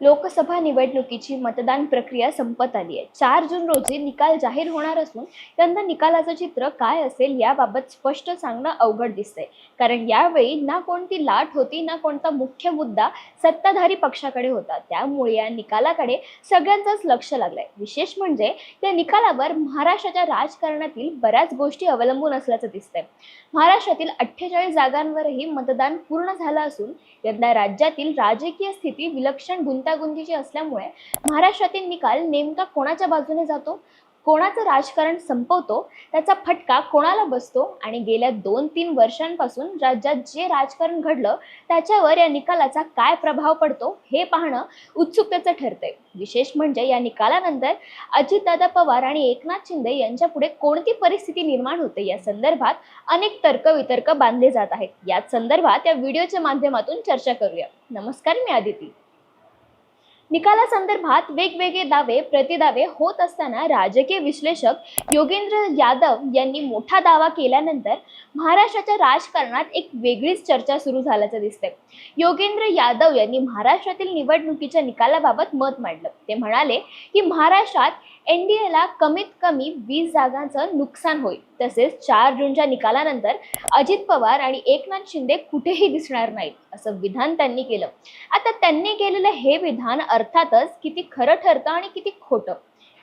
लोकसभा निवडणुकीची मतदान प्रक्रिया संपत आली आहे. चार जून रोजी निकाल जाहीर होणार असून यंदा निकालाचं चित्र काय असेल याबाबत स्पष्ट सांगणं अवघड दिसतंय. कारण यावेळी ना कोणती लाट होती ना कोणता मुख्य मुद्दा सत्ताधारी पक्षाकडे होता. त्यामुळे या निकालाकडे सगळ्यांचंच लक्ष लागलंय. विशेष म्हणजे या निकालावर महाराष्ट्राच्या राजकारणातील बऱ्याच गोष्टी अवलंबून असल्याचं दिसतंय. महाराष्ट्रातील अठ्ठेचाळीस जागांवरही मतदान पूर्ण झालं असून यंदा राज्यातील राजकीय स्थिती विलक्षण गुंतागुंतीची असल्यामुळे महाराष्ट्रातील निकाल नेमका कोणाच्या बाजूने जातो? कोणाचं राजकारण संपवतो? त्याचा फटका कोणाला बसतो? आणि गेल्या दोन तीन वर्षांपासून राज्यात जे राजकारण घडलं त्याच्यावर या निकालाचा काय प्रभाव पडतो? हे पाहणं उत्सुकतेचं ठरतंय. विशेष म्हणजे या निकालानंतर अजितदादा पवार आणि एकनाथ शिंदे यांच्या पुढे कोणती परिस्थिती निर्माण होते? या संदर्भात अनेक तर्कवितर्क बांधले जात आहेत. याच संदर्भात या व्हिडिओच्या माध्यमातून चर्चा करूया. नमस्कार मी आदिती. निकालासंदर्भात वेगवेगळे दावे प्रतिदावे होत असताना राजकीय विश्लेषक योगेंद्र यादव यांनी मोठा दावा केल्यानंतर महाराष्ट्राच्या राजकारणात एक वेगळीच चर्चा सुरू झाल्याचं दिसते योगेंद्र यादव यांनी महाराष्ट्रातील निवडणुकीच्या निकालाबाबत मत मांडलं. ते म्हणाले की महाराष्ट्रात एनडीएला कमीत कमी वीस जागांचं नुकसान होईल. तसेच चार जूनच्या निकालानंतर अजित पवार आणि एकनाथ शिंदे कुठेही दिसणार नाहीत असं विधान त्यांनी केलं. आता त्यांनी केलेलं हे विधान अर्थातच किती खरं ठरतं आणि किती खोटं.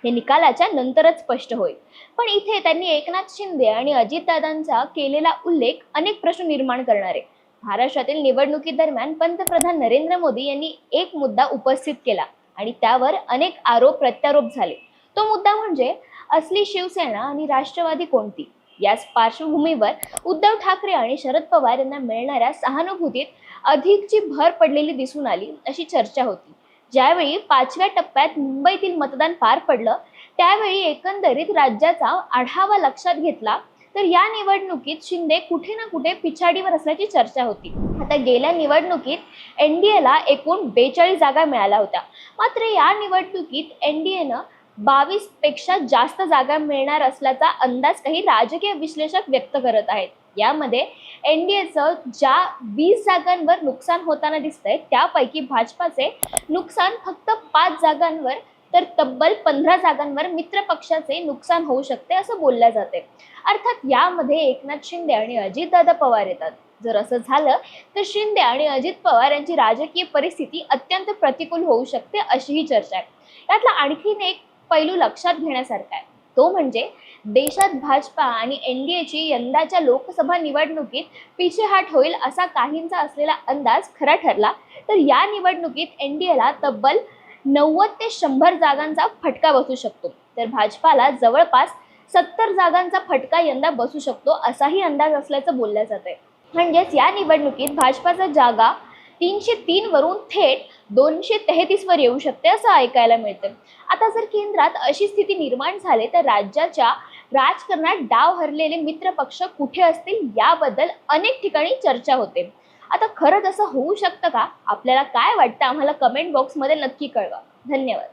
हे निकालाच्या नंतरच स्पष्ट होईल. पण इथे त्यांनी एकनाथ शिंदे आणि अजितदादांचा केलेला उल्लेख अनेक प्रश्न निर्माण करणारे. महाराष्ट्रातील निवडणुकीदरम्यान पंतप्रधान नरेंद्र मोदी यांनी एक मुद्दा उपस्थित केला आणि त्यावर अनेक आरोप प्रत्यारोप झाले. तो मुद्दा म्हणजे असली शिवसेना आणि राष्ट्रवादी कोणती? याच पार्श्वभूमीवर उद्धव ठाकरे आणि शरद पवार यांना मिळणाऱ्या सहानुभूतीत अधिकची भर पडलेली दिसून आली अशी चर्चा होती. ज्यावेळी पाचव्या टप्प्यात मुंबईतील मतदान पार पडलं त्यावेळी एकंदरीत राज्याचा आढावा लक्षात घेतला तर या निवडणुकीत शिंदे कुठे ना कुठे पिछाडीवर असल्याची चर्चा होती. आता गेल्या निवडणुकीत एनडीएला एकूण बेचाळीस जागा मिळाल्या होत्या. मात्र या निवडणुकीत एनडीएनं बावीसपेक्षा जास्त जागा मिळणार असल्याचा अंदाज काही राजकीय विश्लेषक व्यक्त करत आहेत. यामध्ये एनडीएचं ज्या वीस जागांवर नुकसान होताना दिसतंय त्यापैकी भाजपाचे नुकसान फक्त पाच जागांवर तर तब्बल पंधरा जागांवर मित्र पक्षाचे नुकसान होऊ शकते असं बोलल्या जाते. अर्थात यामध्ये एकनाथ शिंदे आणि अजितदादा पवार येतात. जर असं झालं तर शिंदे आणि अजित पवार यांची राजकीय परिस्थिती अत्यंत प्रतिकूल होऊ शकते अशीही चर्चा आहे. यातला आणखीन एक पैलू लक्षात घेण्यासारखा आहे. तो म्हणजे देशात भाजपा आणि एन डी एची यंदाच्या लोकसभा निवडणुकीत पिछेहाट होईल असा काहींचा असलेला अंदाज खरा ठरला तर या निवडणुकीत एन डी एला तब्बल नव्वद ते शंभर जागांचा फटका बसू शकतो. तर भाजपाला जवळपास सत्तर जागांचा फटका यंदा बसू शकतो असाही अंदाज असल्याचं बोललं जात आहे म्हणजेच या निवडणुकीत भाजपाचा जागा तीनशे तीन वरून थेट दोनशे तेहतीस वर येऊ शकते असं ऐकायला मिळतं आता जर केंद्रात अशी स्थिती निर्माण झाली तर राज्याच्या राजकारणात डाव हरलेले मित्र पक्ष कुठे असतील याबद्दल अनेक ठिकाणी चर्चा होते. आता खरंच असं होऊ शकतं का? आपल्याला काय वाटतं? आम्हाला कमेंट बॉक्समध्ये नक्की कळवा. धन्यवाद.